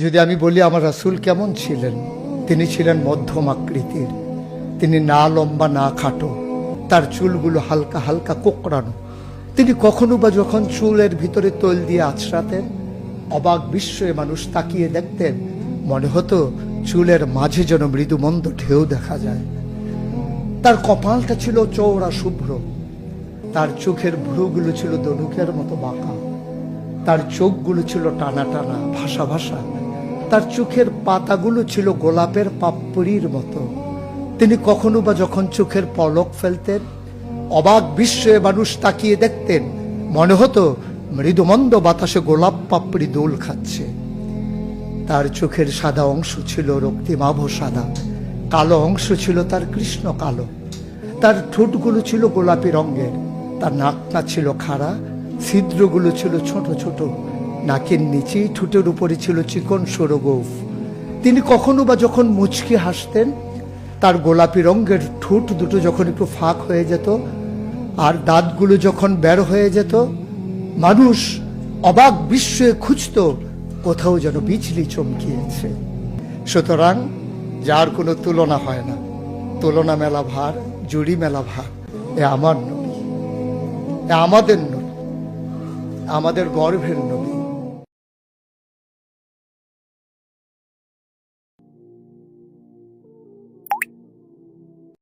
যদি আমি বলি আমার রাসুল কেমন ছিলেন? তিনি ছিলেন মধ্যম আকৃতির। তিনি না লম্বা, না খাটো। তার চুলগুলো হালকা হালকা কোকড়ানো। তিনি কখনো বা যখন চুলের ভিতরে তৈল দিয়ে আছড়াতেন, অবাক বিস্ময়ে মানুষ তাকিয়ে দেখতেন। মনে হতো চুলের মাঝে যেন মৃদুমন্দ ঢেউ দেখা যায়। তার কপালটা ছিল চৌড়া শুভ্র। তার চোখের ভ্রুগুলো ছিল দনুকের মতো বাঁকা। তার চোখগুলো ছিল টানা টানা ভাষা ভাষা তার চোখের পাতাগুলো ছিল গোলাপের পাপড়ির মতো। তিনি কখনো বা যখন চোখের পলক ফেলতেন, অবাক বিস্ময়ে মানুষ তাকিয়ে দেখতেন, মনে হতো মৃদুমন্দ বাতাসে গোলাপ পাপড়ি দোল খাচ্ছে। তার চোখের সাদা অংশ ছিল রক্তিমাভ সাদা, কালো অংশ ছিল তার কৃষ্ণ কালো। তার ঠোঁটগুলো ছিল গোলাপি রঙের, তার নাকটা ছিল খাড়া, ছিদ্রগুলো ছিল ছোট ছোট নাকের নিচেই ঠোঁটের উপরে ছিল চিকন সরগোফ। তিনি কখনো বা যখন মুচকি হাসতেন, তার গোলাপি রঙের ঠোঁট দুটো যখন একটু ফাঁক হয়ে যেত, আর দাঁতগুলো যখন বের হয়ে যেত, মানুষ অবাক বিস্ময়ে খুঁজত কোথাও যেন বিজলি চমকিয়েছে। সুতরাং যার কোনো তুলনা হয় না। তুলনা মেলা ভার, জুড়ি মেলা ভার। এ আমার নবী, এ আমাদের নবী, আমাদের গর্ভের নবী।